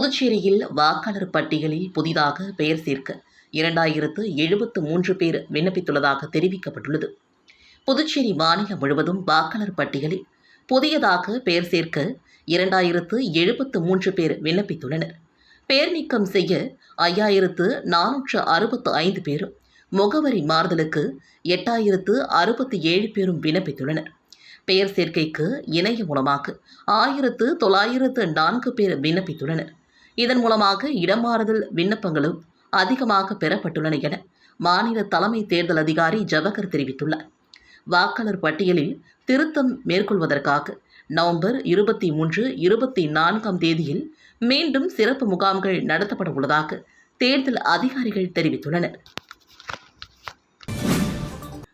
புதுச்சேரியில் வாக்காளர் பட்டியலில் புதிதாக பெயர் சேர்க்க இரண்டாயிரத்து எழுபத்து மூன்று பேர் விண்ணப்பித்துள்ளதாக தெரிவிக்கப்பட்டுள்ளது. புதுச்சேரி மாநிலம் முழுவதும் வாக்காளர் பட்டியலில் புதியதாக பெயர் சேர்க்க இரண்டாயிரத்து எழுபத்து மூன்று பேர் விண்ணப்பித்துள்ளனர். பெயர் நீக்கம் செய்ய ஐயாயிரத்து நானூற்று அறுபத்து ஐந்து பேரும் முகவரி மாறுதலுக்கு எட்டாயிரத்து அறுபத்தி ஏழு பேரும் விண்ணப்பித்துள்ளனர். பெயர் சேர்க்கைக்கு இணைய மூலமாக ஆயிரத்து தொள்ளாயிரத்து நான்கு பேர் விண்ணப்பித்துள்ளனர். இதன் மூலமாக இடமாறுதல் விண்ணப்பங்களும் அதிகமாக பெறப்பட்டுள்ளன என மாநில தலைமை தேர்தல் அதிகாரி ஜவஹர் தெரிவித்துள்ளார். வாக்காளர் பட்டியலில் திருத்தம் மேற்கொள்வதற்காக நவம்பர் இருபத்தி மூன்று இருபத்தி நான்காம் தேதியில் மீண்டும் சிறப்பு முகாம்கள் நடத்தப்பட உள்ளதாக தேர்தல் அதிகாரிகள் தெரிவித்துள்ளனர்.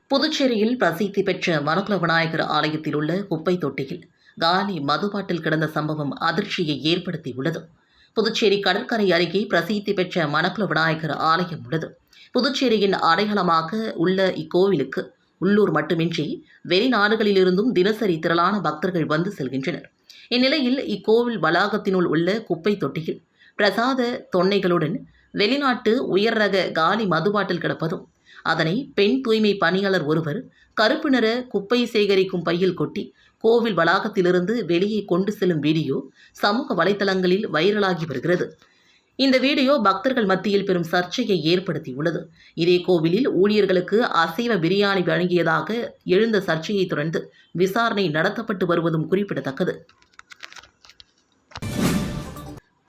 புதுச்சேரியில் பிரசித்தி பெற்ற மனகுல விநாயகர் ஆலயத்தில் உள்ள குப்பை தொட்டியில் காலி மதுபாட்டில் கிடந்த சம்பவம் அதிர்ச்சியை ஏற்படுத்தியுள்ளது. புதுச்சேரி கடற்கரை அருகே பிரசித்தி பெற்ற மணக்குல விநாயகர் ஆலயம் உள்ளது. புதுச்சேரியின் அடையாளமாக உள்ள இக்கோவிலுக்கு உள்ளூர் மட்டுமின்றி வெளிநாடுகளிலிருந்தும் தினசரி திரளான பக்தர்கள் வந்து செல்கின்றனர். இந்நிலையில் இக்கோவில் வளாகத்தினுள் உள்ள குப்பை தொட்டியில் பிரசாத தொன்னைகளுடன் வெளிநாட்டு உயர் ரக காலி மதுபாட்டில் கிடப்பதும் அதனை பெண் தூய்மை பணியாளர் ஒருவர் கருப்பு நிற குப்பை சேகரிக்கும் பையில் கொட்டி கோவில் வளாகத்திலிருந்து வெளியே கொண்டு செல்லும் வீடியோ சமூக வலைதளங்களில் வைரலாகி வருகிறது. இந்த வீடியோ பக்தர்கள் மத்தியில் பெரும் சர்ச்சையை ஏற்படுத்தியுள்ளது. இதே கோவிலில் ஊழியர்களுக்கு அசைவ பிரியாணி வழங்கியதாக எழுந்த சர்ச்சையை தொடர்ந்து விசாரணை நடத்தப்பட்டு வருவதும் குறிப்பிடத்தக்கது.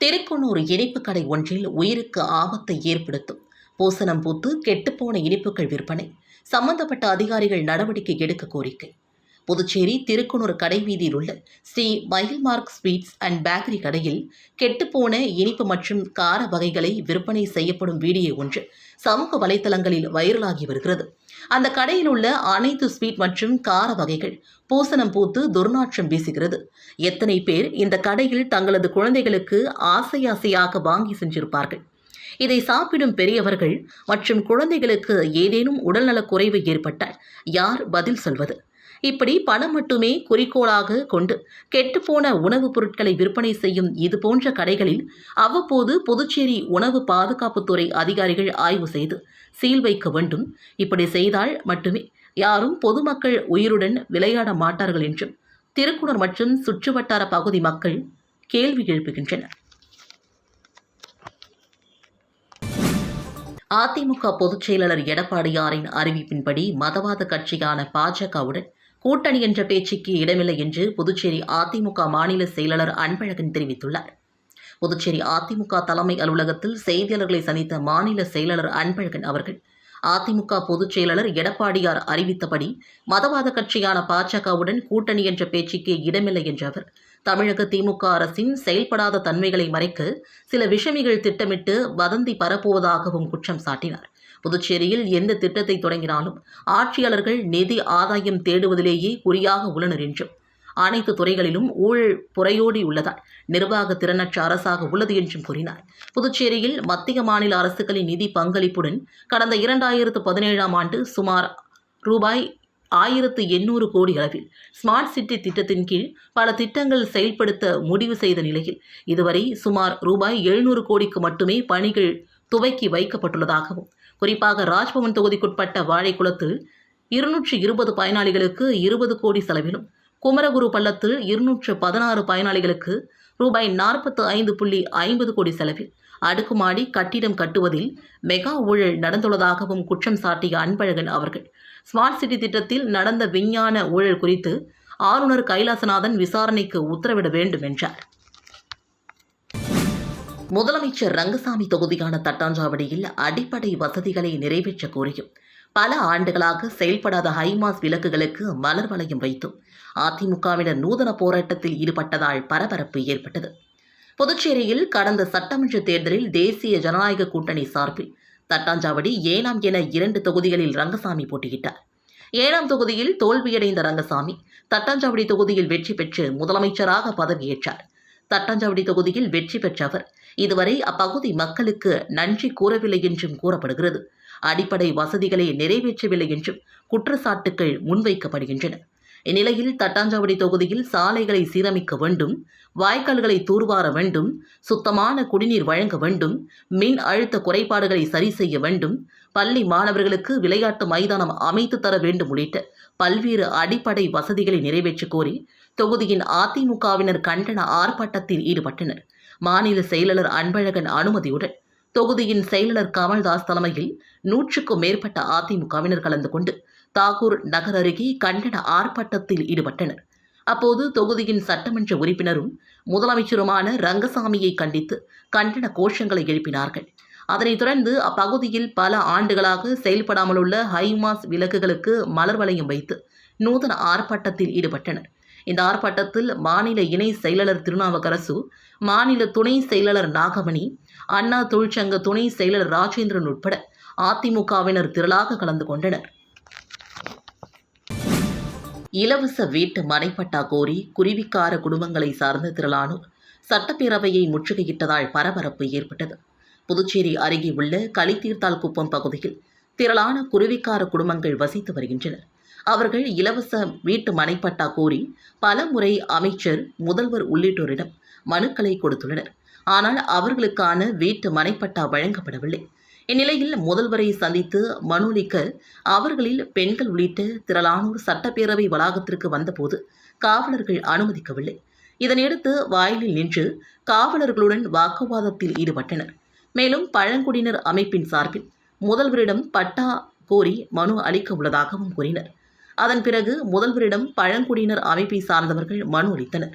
திருக்குன்னூர் இனிப்பு கடை ஒன்றில் உயிருக்கு ஆபத்தை ஏற்படுத்தும். பூசணம் பூத்து கெட்டுப்போன இனிப்புகள் விற்பனை. சம்பந்தப்பட்ட அதிகாரிகள் நடவடிக்கை எடுக்க கோரிக்கை. புதுச்சேரி திருக்குனூர் கடைவீதியில் உள்ள Sri Mayilmark sweets and bakery கடையில் கெட்டுப்போன இனிப்பு மற்றும் கார வகைகளை விற்பனை செய்யப்படும் வீடியோ ஒன்று சமூக வலைத்தளங்களில் வைரலாகி வருகிறது. அந்த கடையில் உள்ள அனைத்து ஸ்வீட் மற்றும் கார வகைகள் பூசணம் பூத்து துர்நாற்றம் வீசுகிறது. எத்தனை பேர் இந்த கடையில் தங்களது குழந்தைகளுக்கு ஆசை ஆசையாக வாங்கி சென்றிருப்பார்கள் இதை சாப்பிடும் பெரியவர்கள் மற்றும் குழந்தைகளுக்கு ஏதேனும் உடல்நலக் குறைவு ஏற்பட்டால் யார் பதில் சொல்வது? இப்படி பணம் மட்டுமே குறிக்கோளாக கொண்டு கெட்டுப்போன உணவுப் பொருட்களை விற்பனை செய்யும் இது போன்ற கடைகளில் அவ்வப்போது புதுச்சேரி உணவு பாதுகாப்புத்துறை அதிகாரிகள் ஆய்வு செய்து சீல் வைக்க வேண்டும். இப்படி செய்தால் மட்டுமே யாரும் பொதுமக்கள் உயிருடன் விளையாட மாட்டார்கள் என்றும் திருக்குணர் மற்றும் சுற்றுவட்டார பகுதி மக்கள் கேள்வி எழுப்புகின்றனர். அதிமுக பொதுச் செயலாளர் எடப்பாடியாரின் அறிவிப்பின்படி மதவாத கட்சியான பாஜகவுடன் கூட்டணி என்ற பேச்சுக்கு இடமில்லை என்று புதுச்சேரி அதிமுக மாநில செயலாளர் அன்பழகன் தெரிவித்துள்ளார். புதுச்சேரி அதிமுக தலைமை அலுவலகத்தில் செய்தியாளர்களை சந்தித்த மாநில செயலாளர் அன்பழகன் அவர்கள் அதிமுக பொதுச் செயலாளர் எடப்பாடியார் அறிவித்தபடி மதவாத கட்சியான பாஜகவுடன் கூட்டணி என்ற பேச்சுக்கே இடமில்லை என்ற அவர் தமிழக திமுக அரசின் செயல்படாத தன்மைகளை மறைக்க சில விஷமிகள் திட்டமிட்டு வதந்தி பரப்புவதாகவும் குற்றம் சாட்டினார். புதுச்சேரியில் எந்த திட்டத்தை தொடங்கினாலும் ஆட்சியாளர்கள் நிதி ஆதாயம் தேடுவதிலேயே குறியாக உள்ளனர் என்றும். அனைத்து துறைகளிலும் ஊழல் புறையோடி உள்ளதால் நிர்வாக திறனற்ற அரசாக உள்ளது என்றும் கூறினார். புதுச்சேரியில் மத்திய மாநில அரசுகளின் நிதி பங்களிப்புடன் கடந்த இரண்டாயிரத்து பதினேழாம் ஆண்டு சுமார் ரூபாய் ஆயிரத்து எண்ணூறு கோடி அளவில் ஸ்மார்ட் சிட்டி திட்டத்தின் கீழ் பல திட்டங்கள் செயல்படுத்த முடிவு செய்த நிலையில் இதுவரை சுமார் ரூபாய் எழுநூறு கோடிக்கு மட்டுமே பணிகள் துவக்கி வைக்கப்பட்டுள்ளதாகவும் குறிப்பாக ராஜ்பவன் தொகுதிக்குட்பட்ட வாழைக்குளத்தில் இருநூற்றி இருபது பயனாளிகளுக்கு இருபது கோடி செலவிலும் குமரகுரு பள்ளத்தில் இருநூற்று பதினாறு பயனாளிகளுக்கு ரூபாய் நாற்பத்து ஐந்து புள்ளி ஐம்பது கோடி செலவில் அடுக்குமாடி கட்டிடம் கட்டுவதில் மெகா ஊழல் நடந்துள்ளதாகவும் குற்றம் சாட்டிய அன்பழகன் அவர்கள். ஸ்மார்ட் சிட்டி திட்டத்தில் நடந்த விஞ்ஞான ஊழல் குறித்து ஆளுநர் கைலாசநாதன் விசாரணைக்கு உத்தரவிட வேண்டும் என்றார். முதலமைச்சர் ரங்கசாமி தொகுதியான தட்டாஞ்சாவடியில் அடிப்படை வசதிகளை நிறைவேற்ற கோரியும். பல ஆண்டுகளாக செயல்படாத ஹைமாஸ் விளக்குகளுக்கு மலர் வளையம் வைத்தும் அதிமுகவினர் நூதன போராட்டத்தில் ஈடுபட்டதால் பரபரப்பு ஏற்பட்டது. புதுச்சேரியில் கடந்த சட்டமன்ற தேர்தலில் தேசிய ஜனநாயக கூட்டணி சார்பில் தட்டாஞ்சாவடி ஏனாம் என இரண்டு தொகுதிகளில் ரங்கசாமி போட்டியிட்டார். ஏழாம் தொகுதியில் தோல்வியடைந்த ரங்கசாமி தட்டாஞ்சாவடி தொகுதியில் வெற்றி பெற்று முதலமைச்சராக பதவியேற்றார். தட்டாஞ்சாவடி தொகுதியில் வெற்றி பெற்ற அவர். இதுவரை அப்பகுதி மக்களுக்கு நன்றி கூறவில்லை என்றும் கூறப்படுகிறது. அடிப்படை வசதிகளை நிறைவேற்றவில்லை என்றும் குற்றச்சாட்டுகள் முன்வைக்கப்படுகின்றன. இந்நிலையில் தட்டாஞ்சாவடி தொகுதியில் சாலைகளை சீரமைக்க வேண்டும் வாய்க்கால்களை தூர்வார வேண்டும் சுத்தமான குடிநீர் வழங்க வேண்டும் மின் அழுத்த குறைபாடுகளை சரி செய்ய வேண்டும் பள்ளி மாணவர்களுக்கு விளையாட்டு மைதானம் அமைத்து தர வேண்டும் உள்ளிட்ட பல்வேறு அடிப்படை வசதிகளை நிறைவேற்றக் கோரி தொகுதியின் அதிமுகவினர் கண்டன ஆர்ப்பாட்டத்தில் ஈடுபட்டனர். மாநில செயலாளர் அன்பழகன் அனுமதியுடன் தொகுதியின் செயலாளர் கமல்தாஸ் தலைமையில் நூற்றுக்கும் மேற்பட்ட அதிமுகவினர் கலந்து கொண்டு தாகூர் நகர் அருகே கண்டன ஆர்ப்பாட்டத்தில் ஈடுபட்டனர். அப்போது தொகுதியின் சட்டமன்ற உறுப்பினரும் முதலமைச்சருமான ரங்கசாமியை கண்டித்து கண்டன கோஷங்களை எழுப்பினார்கள். அதனைத் தொடர்ந்து அப்பகுதியில் பல ஆண்டுகளாக செயல்படாமல் உள்ள ஹைமாஸ் விளக்குகளுக்கு மலர் வளையம் வைத்து நூதன ஆர்ப்பாட்டத்தில் ஈடுபட்டனர். இந்த ஆர்ப்பாட்டத்தில் மாநில இணை செயலாளர் திருநாவுக்கரசு மாநில துணை செயலாளர் நாகமணி அண்ணா தொழிற்சங்க துணை செயலாளர் ராஜேந்திரன் உட்பட அதிமுகவினர் திரளாக கலந்து கொண்டனர். இலவச வீட்டு மனைப்பட்டா கோரி குருவிக்கார குடும்பங்களை சார்ந்த திரளானோர் சட்டப்பேரவையை முற்றுகையிட்டதால் பரபரப்பு ஏற்பட்டது. புதுச்சேரி அருகே உள்ள களித்தீர்த்தால் குப்பம் பகுதியில் திரளான குருவிக்கார குடும்பங்கள் வசித்து வருகின்றனர். அவர்கள் இலவச வீட்டு மனைப்பட்டா கோரி பல முறை அமைச்சர் முதல்வர் உள்ளிட்டோரிடம் மனுக்களை கொடுத்துள்ளனர். ஆனால் அவர்களுக்கான வீட்டு மனைப்பட்டா வழங்கப்படவில்லை. இந்நிலையில் முதல்வரை சந்தித்து மனுளிக்க அவர்களில் பெண்கள் உள்ளிட்ட திரளானோர் சட்டப்பேரவை வளாகத்திற்கு வந்தபோது காவலர்கள் அனுமதிக்கவில்லை. இதனையடுத்து வாயிலில் நின்று காவலர்களுடன் வாக்குவாதத்தில் ஈடுபட்டனர். மேலும் பழங்குடியினர் அமைப்பின் சார்பில் முதல்வரிடம் பட்டா கோரி மனு அளிக்க உள்ளதாகவும் கூறினர். அதன் பிறகு முதல்வரிடம் பழங்குடியினர் அமைப்பை சார்ந்தவர்கள் மனு அளித்தனர்.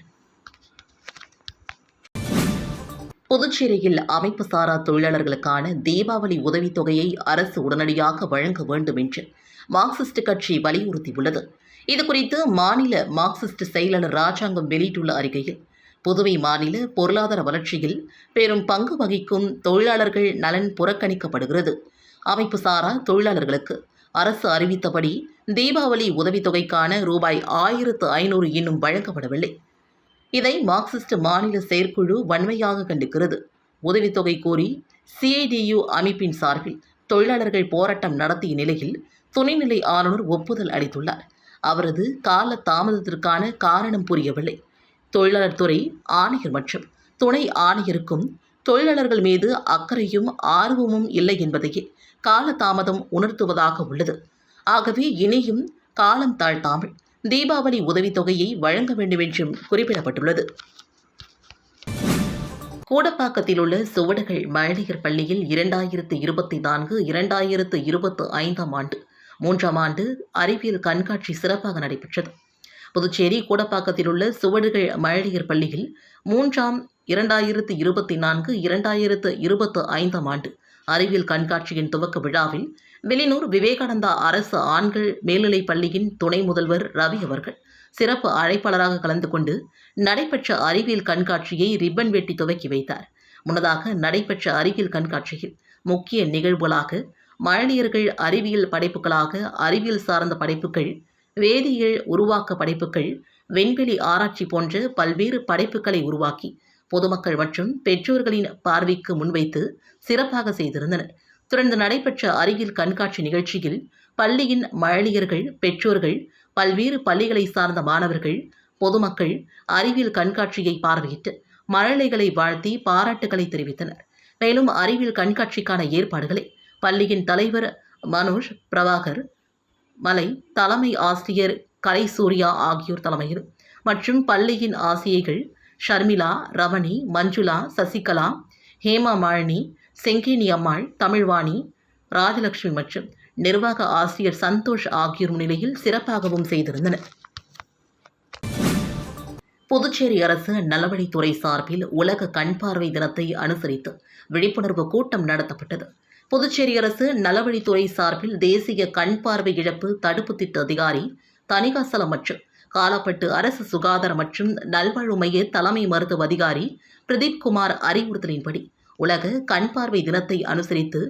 புதுச்சேரியில் அமைப்பு சாரா தொழிலாளர்களுக்கான தீபாவளி உதவித்தொகையை அரசு உடனடியாக வழங்க வேண்டும் என்று மார்க்சிஸ்ட் கட்சி வலியுறுத்தியுள்ளது. இதுகுறித்து மாநில மார்க்சிஸ்ட் செயலாளர் ராஜாங்கம் வெளியிட்டுள்ள அறிக்கையில் புதுவை மாநில பொருளாதார வளர்ச்சியில் பெரும் பங்கு வகிக்கும் தொழிலாளர்கள் நலன் புறக்கணிக்கப்படுகிறது. அமைப்பு சாரா தொழிலாளர்களுக்கு அரசு அறிவித்தபடி தீபாவளி உதவித்தொகைக்கான ரூபாய் ஆயிரத்து ஐநூறு இன்னும் வழங்கப்படவில்லை. இதை மார்க்சிஸ்ட் மாநில செயற்குழு வன்மையாக கண்டிக்கிறது. உதவித்தொகை கோரி சிஐடியு அமைப்பின் சார்பில் தொழிலாளர்கள் போராட்டம் நடத்திய நிலையில் துணைநிலை ஆளுநர் ஒப்புதல் அளித்துள்ளார். அவரது கால தாமதத்திற்கான காரணம் புரியவில்லை. தொழிலாளர் துறை ஆணையர் மற்றும் துணை ஆணையருக்கும் தொழிலாளர்கள் மீது அக்கறையும் ஆர்வமும் இல்லை என்பதையே காலதாமதம் உணர்த்துவதாக உள்ளது. ஆகவே இனியும் காலம் தாழ்த்தாமல் தீபாவளி உதவித்தொகையை வழங்க வேண்டும் என்றும் குறிப்பிடப்பட்டுள்ளது. கூடப்பாக்கத்தில் உள்ள சுவடுகள் மழலையர் பள்ளியில் இரண்டாயிரத்து இருபத்தி நான்கு இரண்டாயிரத்து இருபத்து ஐந்தாம் ஆண்டு மூன்றாம் ஆண்டு அறிவியல் கண்காட்சி சிறப்பாக நடைபெற்றது. புதுச்சேரி கூடப்பாக்கத்தில் உள்ள சுவடுகள் மழலையர் பள்ளியில் மூன்றாம் இரண்டாயிரத்து இருபத்தி நான்கு இரண்டாயிரத்து இருபத்து ஐந்தாம் ஆண்டு அறிவியல் கண்காட்சியின் துவக்க விழாவில் வெளிநூர் விவேகானந்தா அரசு ஆண்கள் மேல்நிலைப் பள்ளியின் துணை முதல்வர் ரவி அவர்கள் சிறப்பு அழைப்பாளராக கலந்து கொண்டு நடைபெற்ற அறிவியல் கண்காட்சியை ரிப்பன் வெட்டி துவக்கி வைத்தார். முன்னதாக நடைபெற்ற அறிவியல் கண்காட்சியில் முக்கிய நிகழ்வுகளாக மழலியர்கள் அறிவியல் படைப்புகளாக அறிவியல் சார்ந்த படைப்புகள் வேதியியல் உருவாக்க படைப்புகள் விண்வெளி ஆராய்ச்சி போன்ற பல்வேறு படைப்புகளை உருவாக்கி பொதுமக்கள் மற்றும் பெற்றோர்களின் பார்வைக்கு முன்வைத்து சிறப்பாக செய்திருந்தனர். தொடர்ந்து நடைபெற்ற அருகில் கண்காட்சி நிகழ்ச்சியில் பள்ளியின் மழலியர்கள் பெற்றோர்கள் பல்வேறு பள்ளிகளை சார்ந்த மாணவர்கள் பொதுமக்கள் அறிவியல் கண்காட்சியை பார்வையிட்டு மழலைகளை வாழ்த்தி பாராட்டுகளை தெரிவித்தனர். மேலும் அறிவியல் கண்காட்சிக்கான ஏற்பாடுகளை பள்ளியின் தலைவர் மனோஜ் பிரபாகர் மலை தலைமை ஆசிரியர் கலைசூர்யா ஆகியோர் தலைமையில் மற்றும் பள்ளியின் ஆசிரியைகள் ஷர்மிளா ரமணி மஞ்சுளா சசிகலா ஹேமா மாழினி செங்கேனி அம்மாள் தமிழ்வாணி ராஜலட்சுமி மற்றும் நிர்வாக ஆசிரியர் சந்தோஷ் ஆகியோர் முன்னிலையில் சிறப்பாகவும் செய்திருந்தனர். புதுச்சேரி அரசு நலவழித்துறை சார்பில் உலக கண் பார்வை தினத்தை அனுசரித்து விழிப்புணர்வு கூட்டம் நடத்தப்பட்டது. புதுச்சேரி அரசு நலவழித்துறை சார்பில் தேசிய கண் பார்வை இழப்பு தடுப்பு திட்ட அதிகாரி தணிகாசலம் மற்றும் காலப்பட்டு அரசு சுகாதார மற்றும் நல்வாழ்வு மைய தலைமை மருத்துவ அதிகாரி பிரதீப் குமார் அறிவுறுத்தலின்படி உலக கண் பார்வை தினத்தை அனுசரித்து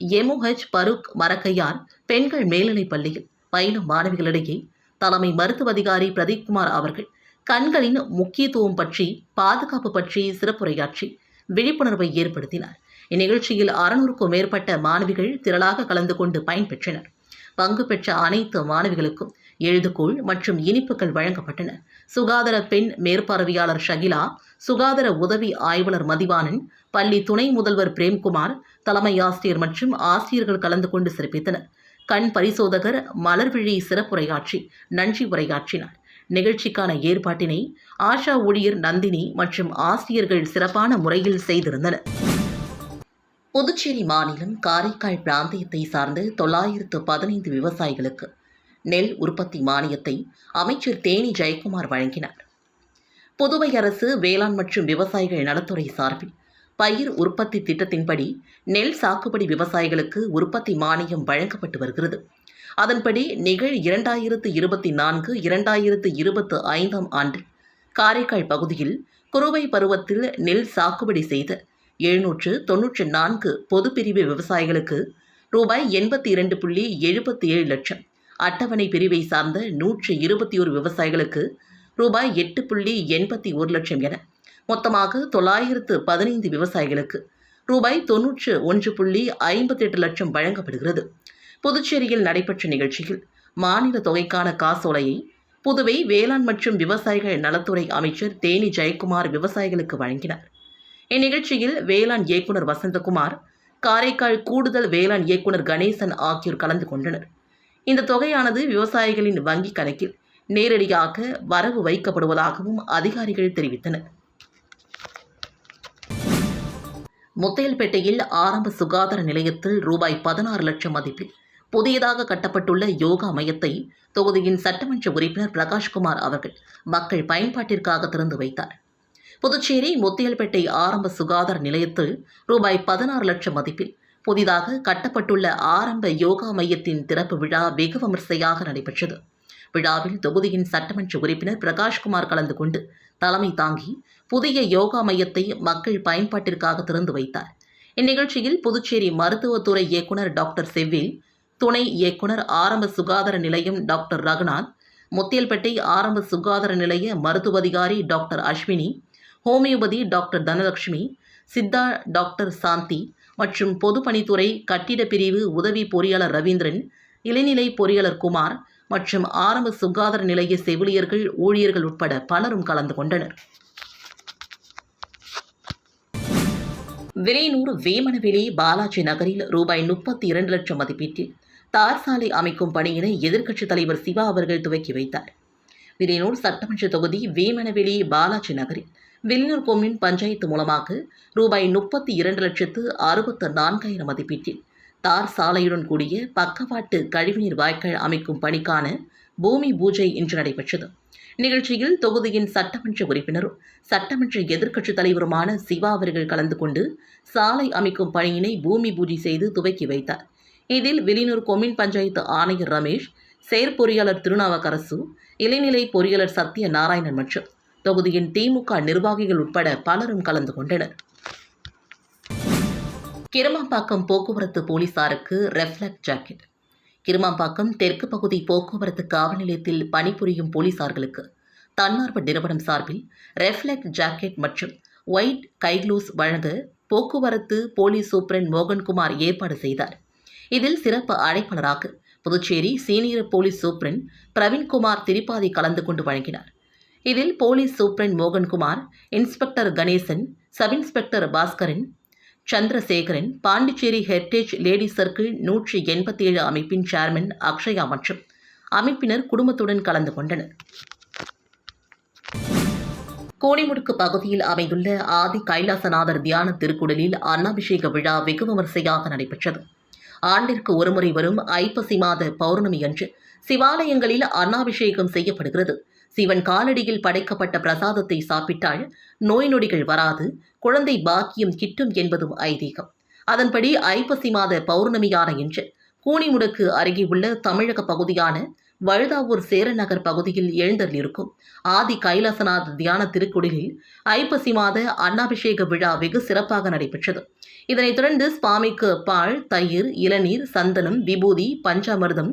எம்ஓஹெச் பருக் மரக்கையார் பெண்கள் மேல்நிலைப் பள்ளியில் பயிலும் மாணவிகளிடையே தலைமை மருத்துவ அதிகாரி பிரதீப் குமார் அவர்கள் கண்களின் முக்கியத்துவம் பற்றி பாதுகாப்பு பற்றி சிறப்புரையாற்றி விழிப்புணர்வை ஏற்படுத்தினார். இந்நிகழ்ச்சியில் அறுநூறுக்கும் மேற்பட்ட மாணவிகள் திரளாக கலந்து கொண்டு பயன்பெற்றனர் பங்கு பெற்ற அனைத்து மாணவிகளுக்கும் எழுதுகோள் மற்றும் இனிப்புகள் வழங்கப்பட்டன. சுகாதார பெண் மேற்பார்வையாளர் ஷகிலா சுகாதார உதவி ஆய்வாளர் மதிவானன் பள்ளி துணை முதல்வர் பிரேம்குமார் தலைமை ஆசிரியர் மற்றும் ஆசிரியர்கள் கலந்து கொண்டு சிறப்பித்தனர். கண் பரிசோதகர் மலர்விழி சிறப்புரையாற்றி நன்றி உரையாற்றினார். நிகழ்ச்சிக்கான ஏற்பாட்டினை ஆஷா ஊழியர் நந்தினி மற்றும் ஆசிரியர்கள் சிறப்பான முறையில் செய்திருந்தனர். புதுச்சேரி மாநிலம் காரைக்கால் பிராந்தியத்தை சார்ந்த தொள்ளாயிரத்து பதினைந்து விவசாயிகளுக்கு நெல் உற்பத்தி மானியத்தை அமைச்சர் தேனி ஜெயக்குமார் வழங்கினார். புதுவை அரசு வேளாண் மற்றும் விவசாயிகள் நலத்துறை சார்பில் பயிர் உற்பத்தி திட்டத்தின்படி நெல் சாகுபடி விவசாயிகளுக்கு உற்பத்தி மானியம் வழங்கப்பட்டு வருகிறது. அதன்படி நிகழ் இரண்டாயிரத்து இருபத்தி நான்கு இரண்டாயிரத்து இருபத்து ஐந்தாம் ஆண்டு காரைக்கால் பகுதியில் குறுவை பருவத்தில் நெல் சாகுபடி செய்த எழுநூற்று தொன்னூற்று நான்கு பொதுப்பிரிவு விவசாயிகளுக்கு ரூபாய் எண்பத்தி இரண்டு புள்ளி எழுபத்தி ஏழு லட்சம். அட்டவணை பிரிவை சார்ந்த நூற்று இருபத்தி ஒரு விவசாயிகளுக்கு ரூபாய் எட்டு புள்ளி எண்பத்தி ஒரு லட்சம் என மொத்தமாக தொள்ளாயிரத்து பதினைந்து விவசாயிகளுக்கு ரூபாய் தொன்னூற்று ஒன்று புள்ளி ஐம்பத்தி எட்டு லட்சம் வழங்கப்படுகிறது. புதுச்சேரியில் நடைபெற்ற நிகழ்ச்சியில் மாநில தொகைக்கான காசோலையை புதுவை வேளாண் மற்றும் விவசாயிகள் நலத்துறை அமைச்சர் தேனி ஜெயக்குமார் விவசாயிகளுக்கு வழங்கினார். இந்நிகழ்ச்சியில் வேளாண் இயக்குனர் வசந்தகுமார் காரைக்கால் கூடுதல் வேளாண் இயக்குனர் கணேசன் ஆகியோர் கலந்து கொண்டனர். இந்த தொகையானது விவசாயிகளின் வங்கிக் கணக்கில் நேரடியாக வரவு வைக்கப்படுவதாகவும் அதிகாரிகள் தெரிவித்தனர். முத்தையல்பேட்டையில் ஆரம்ப சுகாதார நிலையத்தில் ரூபாய் பதினாறு லட்சம் மதிப்பில் புதியதாக கட்டப்பட்டுள்ள யோகா மையத்தை தொகுதியின் சட்டமன்ற உறுப்பினர் பிரகாஷ்குமார் அவர்கள் மக்கள் பயன்பாட்டிற்காக திறந்து வைத்தார். புதுச்சேரி முத்தியல்பேட்டை ஆரம்ப சுகாதார நிலையத்தில் ரூபாய் பதினாறு லட்சம் மதிப்பில் புதிதாக கட்டப்பட்டுள்ள ஆரம்ப யோகா மையத்தின் திறப்பு விழா வெகு விமர்சையாக நடைபெற்றது. விழாவில் தொகுதியின் சட்டமன்ற உறுப்பினர் பிரகாஷ்குமார் கலந்து கொண்டு தலைமை தாங்கி புதிய யோகா மையத்தை மக்கள் பயன்பாட்டிற்காக திறந்து வைத்தார். இந்நிகழ்ச்சியில் புதுச்சேரி மருத்துவத்துறை இயக்குனர் டாக்டர் செவ்வில் துணை இயக்குனர் ஆரம்ப சுகாதார நிலையம் டாக்டர் ரகுநாத் முத்தியல்பேட்டை ஆரம்ப சுகாதார நிலைய மருத்துவ அதிகாரி doctor Ashwini homeopathy doctor Dhanalakshmi Siddha doctor Shanthi மற்றும் பொதுப்பணித்துறை கட்டிட பிரிவு உதவி பொறியாளர் ரவீந்திரன் இளநிலை பொறியாளர் குமார் மற்றும் ஆரம்ப சுகாதார நிலைய செவிலியர்கள் ஊழியர்கள் உட்பட பலரும் கலந்து கொண்டனர். விலைநூறு வேமனவெளி பாலாஜி நகரில் ரூபாய் முப்பத்தி இரண்டு லட்சம் மதிப்பீட்டில் தார் சாலை அமைக்கும் பணியினை எதிர்க்கட்சித் தலைவர் சிவா அவர்கள் துவக்கி வைத்தார். விலையூர் சட்டமன்ற தொகுதி வேமனவெளி பாலாஜி நகரில் வில்லியூர் கொம்யூன் பஞ்சாயத்து மூலமாக ரூபாய் முப்பத்தி இரண்டு லட்சத்து அறுபத்து நான்காயிரம் மதிப்பீட்டில் தார் சாலையுடன் கூடிய பக்கவாட்டு கழிவுநீர் வாய்க்கால் அமைக்கும் பணிக்கான பூமி பூஜை இன்று நடைபெற்றது. நிகழ்ச்சியில் தொகுதியின் சட்டமன்ற உறுப்பினரும் சட்டமன்ற எதிர்க்கட்சித் தலைவருமான சிவா அவர்கள் கலந்து கொண்டு சாலை அமைக்கும் பணியினை பூமி பூஜை செய்து துவக்கி வைத்தார். இதில் வெளியூர் கொம்யூன் பஞ்சாயத்து ஆணையர் ரமேஷ் செயற்பொறியாளர் திருநாவுக்கரசு இளைநிலை பொறியாளர் சத்ய நாராயணன் மற்றும் தொகுதியின் திமுக நிர்வாகிகள் உட்பட பலரும் கலந்து கொண்டனர். கிருமாம்பாக்கம் போக்குவரத்து போலீசாருக்கு ரெஃப்ளெக்ட் ஜாக்கெட் கிருமாம்பாக்கம் தெற்கு பகுதி போக்குவரத்து காவல் நிலையத்தில் பணிபுரியும் போலீசார்களுக்கு தன்னார்வ நிறுவனம் சார்பில் ரெஃப்ளெக்ட் ஜாக்கெட் மற்றும் ஒயிட் கைக்ளூஸ் வழங்க போக்குவரத்து போலீஸ் சூப்பரண்ட் மோகன்குமார் ஏற்பாடு செய்தார். இதில் சிறப்பு அழைப்பாளராக Puducherry senior police superintendent Praveenkumar Tripathi கலந்து கொண்டு வழங்கினார். இதில் police superintendent Mohankumar inspector Ganesan sub inspector Baskaran Chandrasekaran Pondicherry heritage lady circle நூற்றி எண்பத்தி ஏழு அமைப்பின் சேர்மன் அக்ஷயா மற்றும் அமைப்பினர் குடும்பத்துடன் கலந்து கொண்டனர். கோணிமுடுக்கு பகுதியில் அமைந்துள்ள ஆதி கைலாசநாதர் தியான திருக்குடலில் அன்னாபிஷேக விழா வெகு விமரிசையாக நடைபெற்றது. ஆண்டிற்கு ஒருமுறை வரும் ஐப்பசி மாத பௌர்ணமி அன்று சிவாலயங்களில் அன்னாபிஷேகம் செய்யப்படுகிறது. சிவன் காலடியில் படைக்கப்பட்ட பிரசாதத்தை சாப்பிட்டால் நோய் நொடிகள் வராது குழந்தை பாக்கியம் கிட்டும் என்பதும் ஐதீகம். அதன்படி ஐப்பசி மாத பௌர்ணமியான இன்று கூனிமுடுக்கு அருகே உள்ள தமிழக பகுதியான வழுதாவூர் சேரநகர் பகுதியில் எழுந்தள்ளிருக்கும் ஆதி கைலாசநாத தியான திருக்குடிலில் ஐப்பசி மாத அன்னாபிஷேக விழா வெகு சிறப்பாக நடைபெற்றது. இதனைத் தொடர்ந்து சுவாமிக்கு பால் தயிர் இளநீர் சந்தனம் விபூதி பஞ்சாமிர்தம்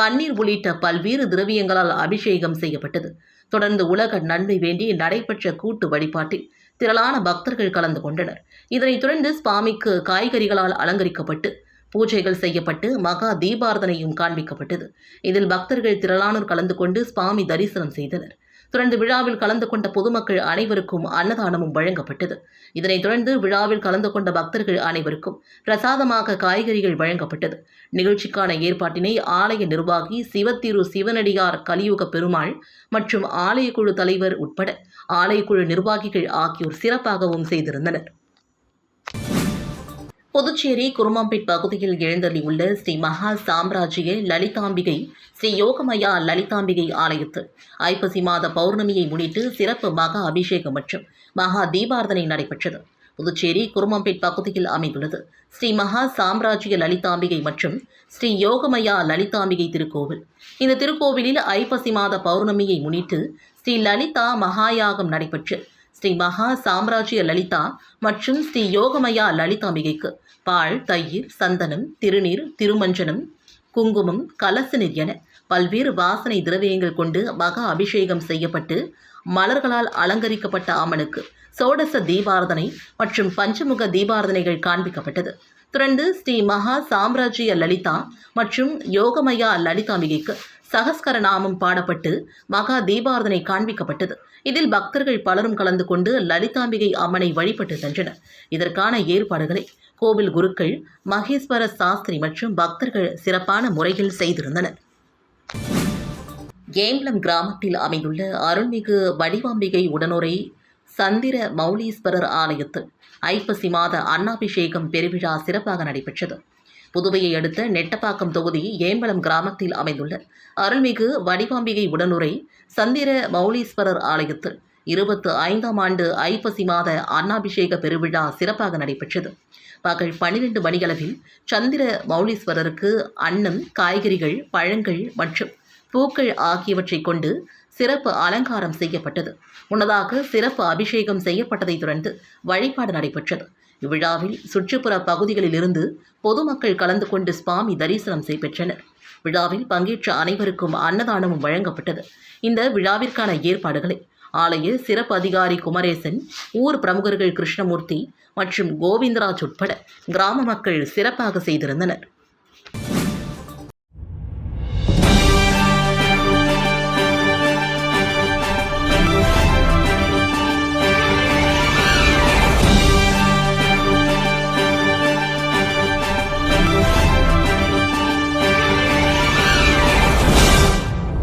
பன்னீர் உள்ளிட்ட பல்வேறு திரவியங்களால் அபிஷேகம் செய்யப்பட்டது. தொடர்ந்து உலக நன்மை வேண்டி நடைபெற்ற கூட்டு வழிபாட்டில் திரளான பக்தர்கள் கலந்து கொண்டனர். இதனைத் தொடர்ந்து சுவாமிக்கு காய்கறிகளால் அலங்கரிக்கப்பட்டு பூஜைகள் செய்யப்பட்டு மகா தீபாரதனையும் காண்பிக்கப்பட்டது. இதில் பக்தர்கள் திரளானோர் கலந்து கொண்டு சுவாமி தரிசனம் செய்தனர். தொடர்ந்து விழாவில் கலந்து கொண்ட பொதுமக்கள் அனைவருக்கும் அன்னதானமும் வழங்கப்பட்டது. இதனைத் தொடர்ந்து விழாவில் கலந்து கொண்ட பக்தர்கள் அனைவருக்கும் பிரசாதமாக காய்கறிகள் வழங்கப்பட்டது. நிகழ்ச்சிக்கான ஏற்பாட்டினை ஆலய நிர்வாகி சிவத்திரு சிவனடியார் கலியுக பெருமாள் மற்றும் ஆலயக்குழு தலைவர் உட்பட ஆலயக்குழு நிர்வாகிகள் ஆகியோர் சிறப்பாகவும் செய்திருந்தனர். புதுச்சேரி குருமாம்பேட் பகுதியில் எழுந்தள்ளியுள்ள ஸ்ரீ மகா சாம்ராஜ்ய லலிதாம்பிகை ஸ்ரீ யோகமயா லலிதாம்பிகை ஆலயத்தில் ஐப்பசி மாத பௌர்ணமியை முன்னிட்டு சிறப்பு மகா அபிஷேகம் மற்றும் மகா தீபார்த்தனை நடைபெற்றது. புதுச்சேரி குருமாம்பேட் பகுதியில் அமைந்துள்ளது ஸ்ரீ மகா சாம்ராஜ்ய லலிதாம்பிகை மற்றும் ஸ்ரீ யோகமயா லலிதாம்பிகை திருக்கோவில். இந்த திருக்கோவிலில் ஐப்பசி மாத பௌர்ணமியை முன்னிட்டு ஸ்ரீ லலிதா மகாயாகம் நடைபெற்று ஸ்ரீ மகா சாம்ராஜ்ய லலிதா மற்றும் ஸ்ரீ யோகமயா லலிதாம்பிகைக்கு பால் தயிர் சந்தனம் திருநீர் திருமஞ்சனம் குங்குமம் கலசநீர் என பல்வேறு வாசனை திரவியங்கள் கொண்டு மகா அபிஷேகம் செய்யப்பட்டு மலர்களால் அலங்கரிக்கப்பட்ட அம்மனுக்கு சோடச தீபாரதனை மற்றும் பஞ்சமுக தீபாரதனைகள் காண்பிக்கப்பட்டது. தொடர்ந்து ஸ்ரீ மகா சாம்ராஜ்ய லலிதா மற்றும் யோகமயா லலிதாம்பிகைக்கு சகஸ்கர நாமம் பாடப்பட்டு மகா தீபாரதனை காண்பிக்கப்பட்டது. இதில் பக்தர்கள் பலரும் கலந்து கொண்டு லலிதாம்பிகை அம்மனை வழிபட்டு சென்றனர். இதற்கான ஏற்பாடுகளை கோவில் குருக்கள் மகேஸ்வர சாஸ்திரி மற்றும் பக்தர்கள் சிறப்பான முறையில் செய்திருந்தனர். ஏம்பலம் கிராமத்தில் அமைந்துள்ள அருள்மிகு வடிவாம்பிகை உடனுரை சந்திர மௌலீஸ்வரர் ஆலயத்தில் ஐப்பசி மாத அன்னாபிஷேகம் பெருவிழா சிறப்பாக நடைபெற்றது. புதுவையை அடுத்த நெட்டப்பாக்கம் தொகுதி ஏம்பலம் கிராமத்தில் அமைந்துள்ள அருள்மிகு வடிவாம்பிகை உடனுரை சந்திர மௌலீஸ்வரர் ஆலயத்தில் இருபத்து ஐந்தாம் ஆண்டு ஐப்பசி மாத அன்னாபிஷேக பெருவிழா சிறப்பாக நடைபெற்றது. பகல் பன்னிரண்டு மணியளவில் சந்திர மௌலீஸ்வரருக்கு அன்னம் காய்கறிகள் பழங்கள் மற்றும் பூக்கள் ஆகியவற்றை கொண்டு சிறப்பு அலங்காரம் செய்யப்பட்டது. முன்னதாக சிறப்பு அபிஷேகம் செய்யப்பட்டதைத் தொடர்ந்து வழிபாடு நடைபெற்றது. இவ்விழாவில் சுற்றுப்புற பகுதிகளிலிருந்து பொதுமக்கள் கலந்து கொண்டு சுவாமி தரிசனம் செய்பெற்றனர். விழாவில் பங்கேற்ற அனைவருக்கும் அன்னதானமும் வழங்கப்பட்டது. இந்த விழாவிற்கான ஏற்பாடுகளை ஆலய சிறப்பு அதிகாரி குமரேசன் ஊர் பிரமுகர்கள் கிருஷ்ணமூர்த்தி மற்றும் கோவிந்தராஜ் உட்பட கிராம மக்கள் சிறப்பாக செய்திருந்தனர்.